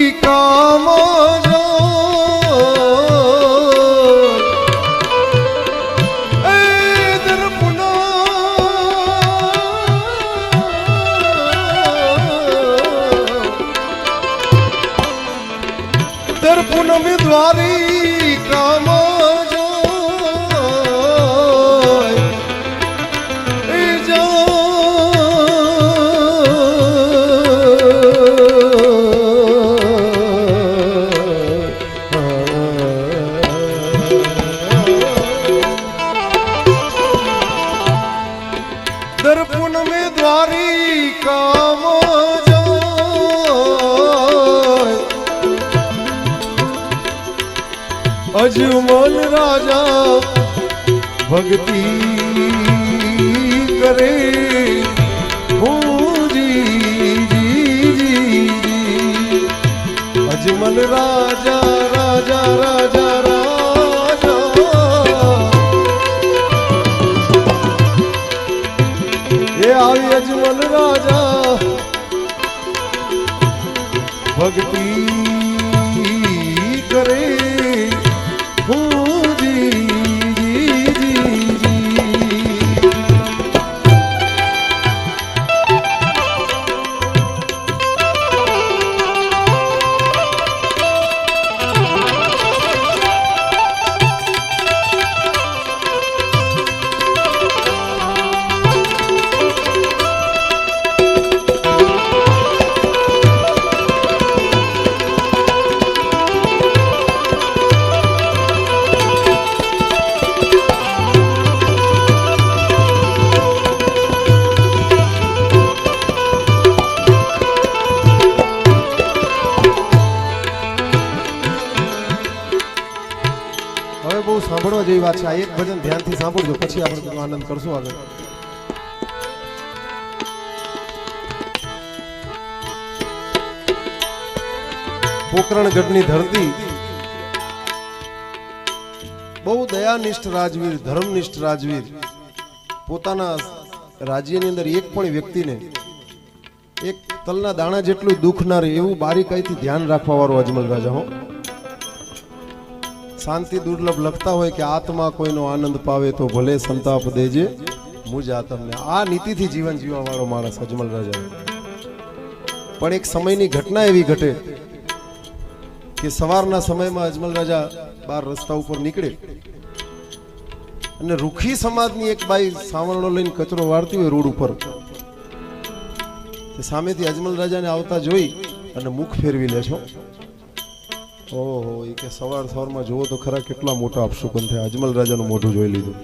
কমল ભક્તિ કરે હું જી જી જી જી અજમલ રાજા રાજા રાજા રાજા એ આવી અજમલ રાજા ભક્તિ હવે બહુ સાંભળવા જેવી વાત છે. આ એક ભજન ધ્યાનથી સાંભળજો, પછી આપણે તેનો આનંદ કરશું આગળ. પોકરણગઢની ધરતી. બહુ દયાનિષ્ઠ રાજવીર, ધર્મનિષ્ઠ રાજવીર. પોતાના રાજ્યની અંદર એક પણ વ્યક્તિને એક તલના દાણા જેટલું દુઃખ ના રહે એવું બારીકાઈથી ધ્યાન રાખવા વાળો અજમલ રાજા, હો. શાંતિ દુર્લભ લખતા હોય કે આત્મા કોઈનો આનંદ પાવે તો ભલે સંતાપ દેજે. મુજ તમને આ નીતિથી જીવન જીવવા વાળો માણસ અજમલ રાજા પણ એક સમયની ઘટના એવી ઘટે કે સવારના સમયમાં અજમલ રાજા બાર રસ્તા ઉપર નીકળે. અને રૂખી સમાજની એક બાઈ સાવરણો લઈને કચરો વાળતી હોય રોડ ઉપર. સામેથી અજમલ રાજાને આવતા જોઈ અને મુખ ફેરવી લે છો. ઓહો એ કે સવાર સવારમાં જુઓ તો ખરા કેટલા મોટા અપશુકન થયા. અજમલ રાજાનું મોઢું જોઈ લીધું.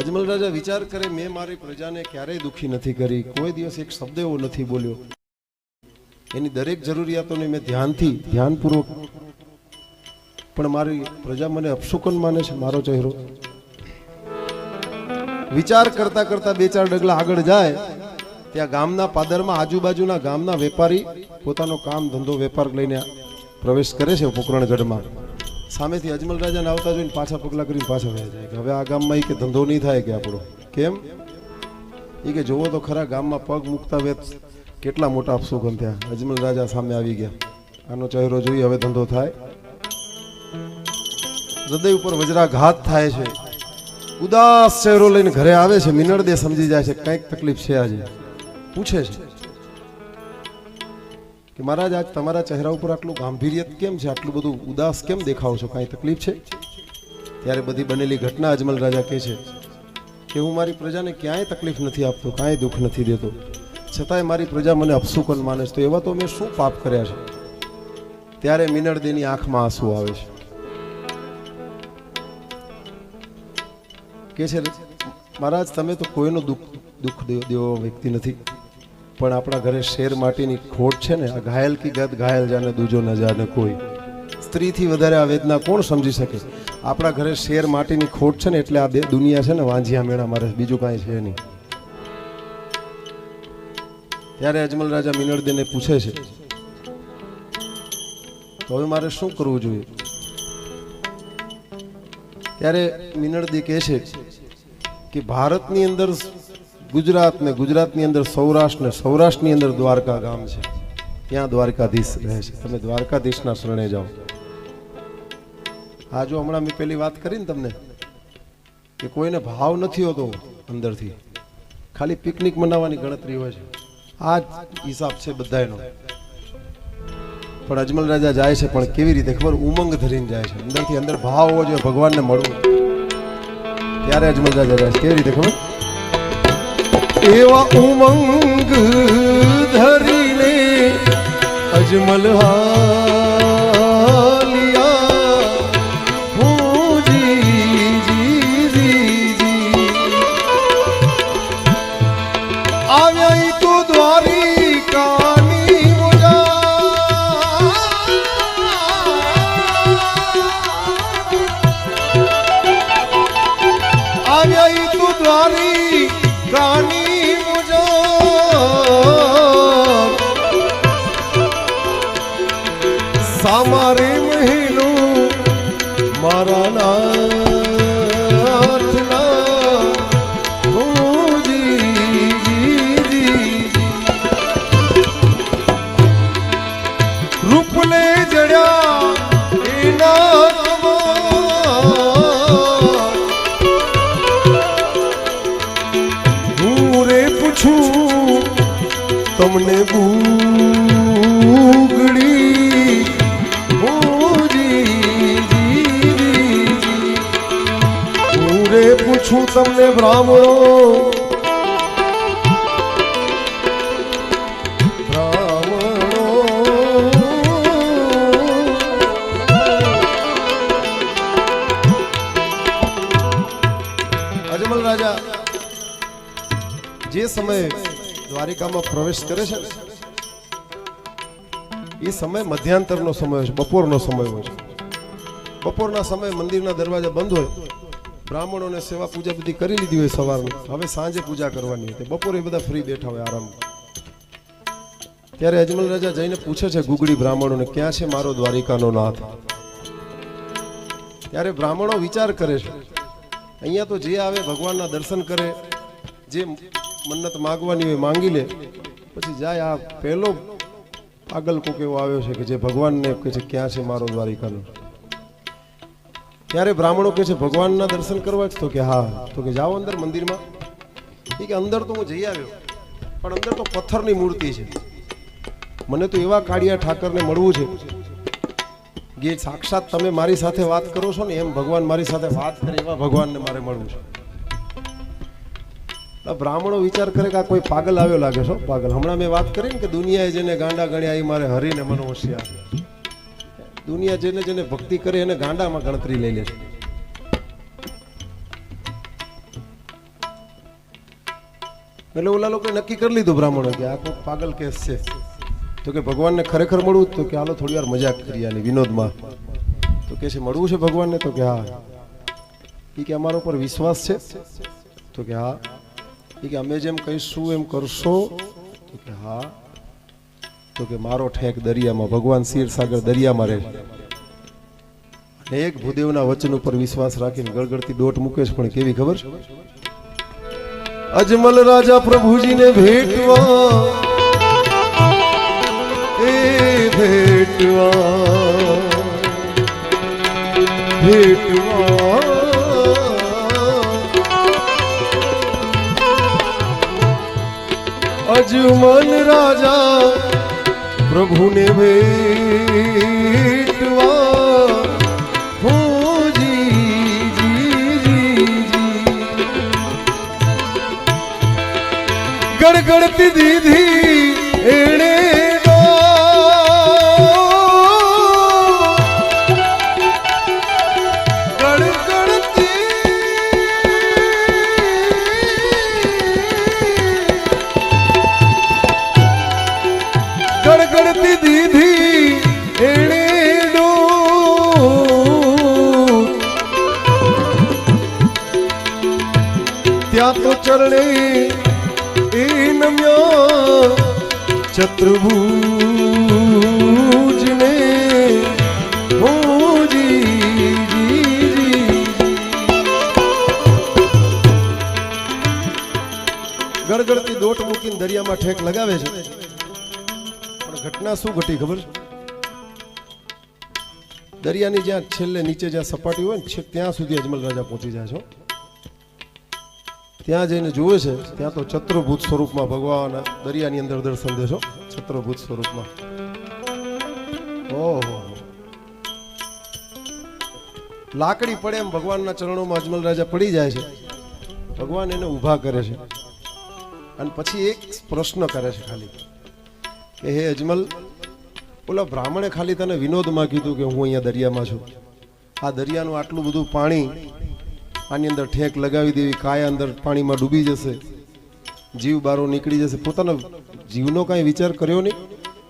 અજમલ રાજા વિચાર કરે, મેં મારી પ્રજાને ક્યારેય દુખી નથી કરી. કોઈ દિવસ એક શબ્દ એવો નથી બોલ્યો. એની દરેક જરૂરિયાતોને મેં ધ્યાનથી, ધ્યાનપૂર્વક, પણ મારી પ્રજા મને અપશુકન માને છે, મારો ચહેરો. વિચાર કરતા કરતા બે ચાર ડગલા આગળ જાય, ત્યાં ગામના પાદરમાં આજુબાજુના ગામના વેપારી પોતાનો કામ ધંધો વેપાર લઈને પ્રવેશ કરે છે પોકરણગઢમાં. સામેથી અજમલ રાજાને આવતા જોઈને પાછા પગલા કરીને પાછા વહી જાય કે હવે આ ગામમાં એ કે ધંધો નહીં થાય કે આપણો. કેમ? એ કે જોવો તો ખરા ગામમાં પગ મૂકતા વેત કેટલા મોટા અપશુકન થયા અજમલ રાજા સામે આવી ગયા. આનો ચહેરો જોઈ હવે ધંધો થાય. હૃદય ઉપર વજ્રાઘાત થાય છે. ઉદાસ ચહેરો લઈને ઘરે આવે છે. મિનળદે સમજી જાય છે, કંઈક તકલીફ છે આજે. પૂછે છે. કે મહારાજ, આજ તમારા ચહેરા ઉપર આટલું ગાંભીર્ય કેમ છે? આટલું બધું ઉદાસ કેમ દેખાવ છો? કાંઈ તકલીફ છે? ત્યારે બધી બનેલી ઘટના અજમલ રાજા કહે છે કે હું મારી પ્રજાને ક્યાંય તકલીફ નથી આપતો, કાંઈ દુઃખ નથી દેતો. છતાંય મારી પ્રજા મને અપસુકન માને છે. તો એવા તો મેં શું પાપ કર્યા છે? ત્યારે મિનળદેની આંખમાં આંસુ આવે છે. કે છે, મહારાજ, તમે તો કોઈનો દુઃખ દુઃખ દેવો વ્યક્તિ નથી. પણ આપણા ઘરે શેર માટીની ખોટ છે ને, આ ઘાયલ કી ગત ઘાયલ જાને, દૂજો ન જાને કોઈ. સ્ત્રીથી વધારે આ વેદના કોણ સમજી શકે? આપણા ઘરે શેર માટીની ખોટ છે ને, એટલે આ દુનિયા છે ને, વાંઝિયા મેળા મારે, બીજું કાંઈ છે નહીં. ત્યારે અજમલ રાજા મિનળદેને પૂછે છે, તો હવે મારે શું કરવું જોઈએ? ત્યારે મિનળદી કહે છે કે, ભારતની અંદર ગુજરાત ને ગુજરાતની અંદર સૌરાષ્ટ્ર ને સૌરાષ્ટ્રની અંદર દ્વારકા ગામ છે. ત્યાં દ્વારકાધીશ રહે છે. તમે દ્વારકાધીશના શરણે જાઓ. આ જો હમણાં મેં પેલી વાત કરી ને તમને, કે કોઈને ભાવ નથી હોતો અંદરથી. ખાલી પિકનિક મનાવવાની ગણતરી હોય છે. આ જ હિસાબ છે બધાનો પણ અજમલ રાજા જાય છે, પણ કેવી રીતે ખબર? ઉમંગ ધરીને જાય છે. અંદરથી અંદર ભાવ હોવો જોઈએ, ભગવાનને મળવું. ત્યારે અજમલ રાજા જાય છે. કેવી રીતે ખબર? એવા ઉમંગ ધરીને અજમલ હાલિયા તમને ભૂગડી હું રે પૂછું તમને બ્રાહ્મણો. જે સમયે દ્વારિકામાં પ્રવેશ કરે છે. ને, એ સમય મધ્યાંતરનો સમય છે બપોરનો સમય હોય છે. બપોરના સમયે મંદિરના દરવાજા બંધ હોય. બ્રાહ્મણોને સેવા પૂજા બધી કરી લીધી હોય સવારની. હવે સાંજે પૂજા કરવાની હતી બપોરે બધા ફ્રી બેઠા હોય આરામ. ત્યારે અજમલ રાજા જઈને પૂછે છે ગુગડી બ્રાહ્મણોને ક્યાં છે મારો દ્વારિકાનો નાથ? ત્યારે બ્રાહ્મણો વિચાર કરે છે અહીંયા તો જે આવે ભગવાનના દર્શન કરે જે મન્નત માગવાની હોય, માંગી લે. પછી જાય આ પહેલો પાગલ કોક એવો આવ્યો છે કે જે ભગવાનને કહે છે, ક્યાં છે મારો દ્વારિકાનો? ત્યારે બ્રાહ્મણો કહે છે, ભગવાનના દર્શન કરવા જ તો કે હા. તો કે, જાઓ અંદર મંદિરમાં. એ કે, અંદર તો હું જઈ આવ્યો, પણ અંદર તો પથ્થરની મૂર્તિ છે. મને તો એવા કાળિયા ઠાકરને મળવું છે કે સાક્ષાત તમે મારી સાથે વાત કરો છો ને, એમ ભગવાન મારી સાથે વાત કરે, એવા ભગવાનને મારે મળવું છે. બ્રાહ્મણો વિચાર કરે કે આ કોઈ પાગલ આવ્યો લાગે છો. પાગલ. હમણાં મેં વાત કરી ને કે દુનિયાએ જેને ગાંડા ગણ્યા એ મારે હરીને મનો હોશિયાર દુનિયા જેને જેને ભક્તિ કરે એને ગાંડામાં ગણતરી લઈ લે છે. એટલે ઓલા લોકોએ નક્કી કરી લીધું બ્રાહ્મણો કે આ કોઈ પાગલ કેસ છે. તો કે ભગવાનને ખરેખર મળવું તો કે હાલો થોડી વાર મજાક કરી આની વિનોદમાં. તો કે છે, મળવું છે ભગવાનને? તો કે, હા. એ કે, અમારા ઉપર વિશ્વાસ છે. તો કે, હા. એ કે અમે જેમ કહીશું, એમ કરશો. તો કે હા. તો કે મારો ઠેક દરિયામાં, ભગવાન સાગર દરિયામાં રહે. અને એક ભૂદેવના વચન ઉપર વિશ્વાસ રાખીને ગળગળતી દોટ મૂકે છે, પણ કેવી ખબર? અજમલ રાજા પ્રભુજીને ભેટવા. ભેટવા. ભેટવા અજમલ રાજા પ્રભુને ભેટવા. હું જી જી જી જી ગડગડતી દીધી નમ્યા ચતુર્ભુજને ગળગળતી દોટ મૂકીને દરિયામાં ઠેક લગાવે છે પણ ઘટના શું ઘટી ખબર છે દરિયાની જ્યાં છેલ્લે નીચે જ્યાં સપાટી હોય ને ત્યાં સુધી અજમલ રાજા પહોંચી જાય છે. ત્યાં જઈને જુએ છે, ત્યાં તો ચત્રભૂત સ્વરૂપમાં ભગવાન દરિયાની અંદર દર્શન દેશો ચતુર્ભુત સ્વરૂપમાં. ઓહો. લાકડી પડે એમ ભગવાનના ચરણોમાં અજમલ રાજા પડી જાય છે. ભગવાન એને ઊભા કરે છે. અને પછી એક પ્રશ્ન કરે છે ખાલી. કે હે અજમલ, ઓલા બ્રાહ્મણે ખાલી તને વિનોદમાં કીધું કે હું અહીંયા દરિયામાં છું. આ દરિયાનું આટલું બધું પાણી આની અંદર ઠેક લગાવી દેવી કાયા અંદર પાણીમાં ડૂબી જશે, જીવ બારો નીકળી જશે. પોતાનો જીવનો કાંઈ વિચાર કર્યો નહીં?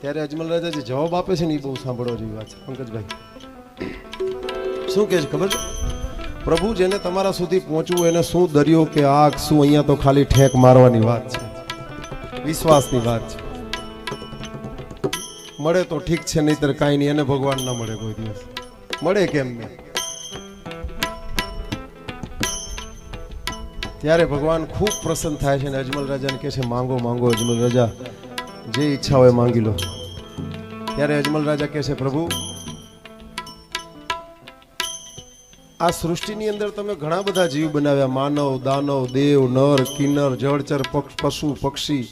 ત્યારે અજમલ રાજા જે જવાબ આપે છે ને એ બહુ સાંભળવા જેવી વાત છે. પંકજભાઈ. શું કહે છે ખબર છે? પ્રભુ જેને તમારા સુધી પહોંચવું એને શું દરિયો કે આગ, શું અહીંયા તો ખાલી ઠેક મારવાની વાત છે? વિશ્વાસની વાત છે. મળે તો ઠીક છે, નહીતર કાંઈ નહીં. એને ભગવાન ના મળે કોઈ દિવસ. મળે કેમ નહીં? ત્યારે ભગવાન ખૂબ પ્રસન્ન થાય છે અને અજમલ રાજાને કહે છે, માંગો માંગો અજમલ રાજા, જે ઈચ્છા હોય માંગી લો. ત્યારે અજમલ રાજા કહે છે, પ્રભુ, આ સૃષ્ટિની અંદર તમે ઘણા બધા જીવ બનાવ્યા. માનવ, દાનવ, દેવ, નર, કિન્નર, જળચર, પક્ષ, પશુ, પક્ષી,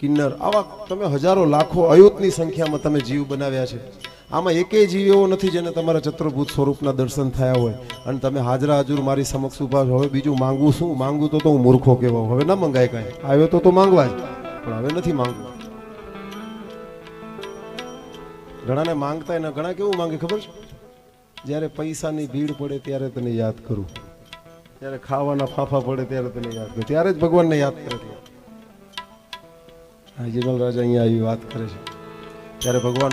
કિન્નર. આવા તમે હજારો, લાખો, અયુતની સંખ્યામાં તમે જીવ બનાવ્યા છે. આમાં એકેય જીવ એવો નથી જેને તમારા ચતુર્ભુત સ્વરૂપના દર્શન થયા હોય. અને તમે હાજરા હાજર મારી સમક્ષ ઊભા હવે બીજું માંગવું શું? માંગવું તો હું મૂર્ખો કહેવા હવે ના મંગાય કાંઈ. આવ્યો તો તો માંગવા જ. પણ હવે નથી માંગવું. ઘણાને માંગતા એના ઘણા કેવું માંગે ખબર છે? જ્યારે પૈસાની ભીડ પડે ત્યારે તને યાદ કરું. જ્યારે ખાવાના ફાફા પડે ત્યારે તને યાદ કરું. ત્યારે જ ભગવાનને યાદ કરે હાજીમલ રાજા અહીંયા આવી વાત કરે છે. ત્યારે ભગવાન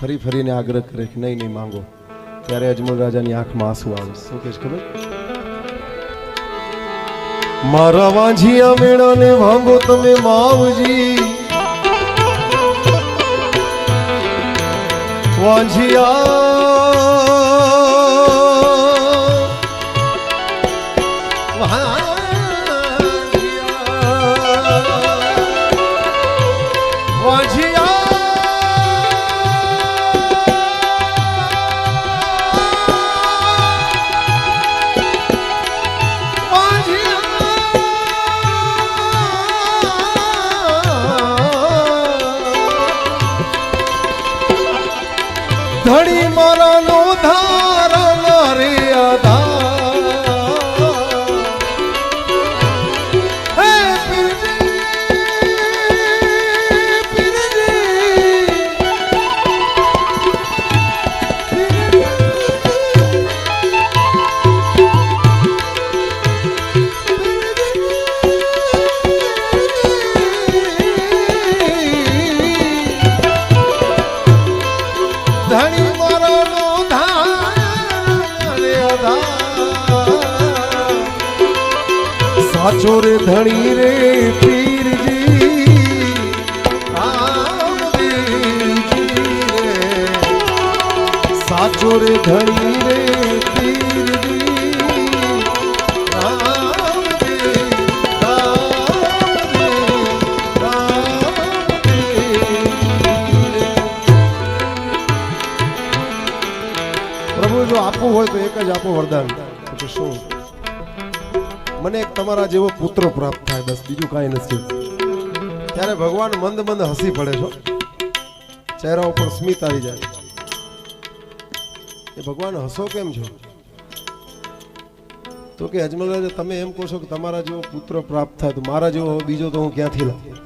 ફરી ફરીને આગ્રહ કરે કે નહીં નહીં, માંગો. ત્યારે અજમલ રાજાની આંખમાં આંસુ આવે. શું કે ખબર? મારા વાંझિયા મેળાને માંગો તમે માવજી. વાંझિયા মরণ સાચો રે ધણી રે પીરજી રામદેવજી રે સાચો રે ધણી રે પીરજી રામદેવ રામદેવ રામદેવ પ્રભુ જો આપવું હોય તો એક જ આપો વરદાન તો શું મને એક તમારા જેવો પુત્ર પ્રાપ્ત થાય, બસ બીજું કાંઈ નથી. ત્યારે ભગવાન મંદ મંદ હસી પડે છો ચહેરા ઉપર સ્મિત આવી જાય. એ ભગવાન હસો કેમ છો? તો કે અજમલરાજ તમે એમ કહો છો કે તમારા જેવો પુત્ર પ્રાપ્ત થાય, તો મારા જેવો બીજો તો હું ક્યાંથી લાવું?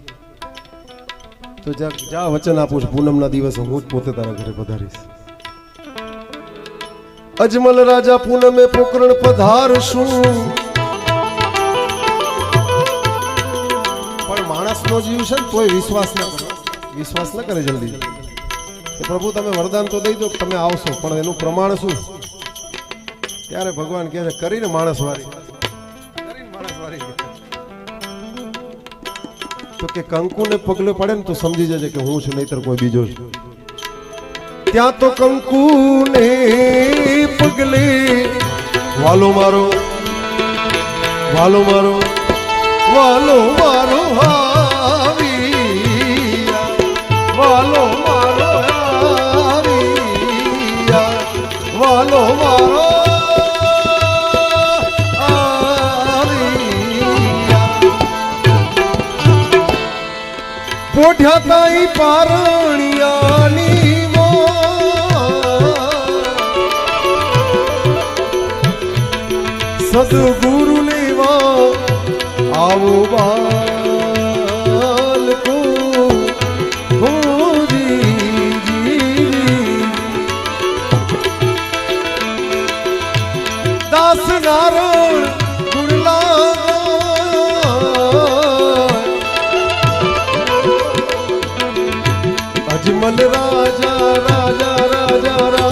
તો જા વચન આપું છું, પૂનમના દિવસે હું જ પોતે તારા ઘરે પધારીશ. અજમલ રાજા પૂનમે પોકરણ પધારશું. માણસનો જીવ છે ને, તોય વિશ્વાસ ન કરે. વિશ્વાસ ન કરે જલ્દી. પ્રભુ, તમે વરદાન તો દઈ દો, તમે આવશો, પણ એનું પ્રમાણ શું? ત્યારે ભગવાન કહે છે, કરીને માણસ વારી તો કે કંકુને પગલે પડે ને, તો સમજી જજે કે હું છું, નહીતર કોઈ બીજો છું. ત્યાં તો કંકુને પગલે, વાલો મારો વાલો મારો વાલો મારો હાવી પોઠ્યા તઈ પારણિયાની સદગુરુ રાજા રાજા રાજા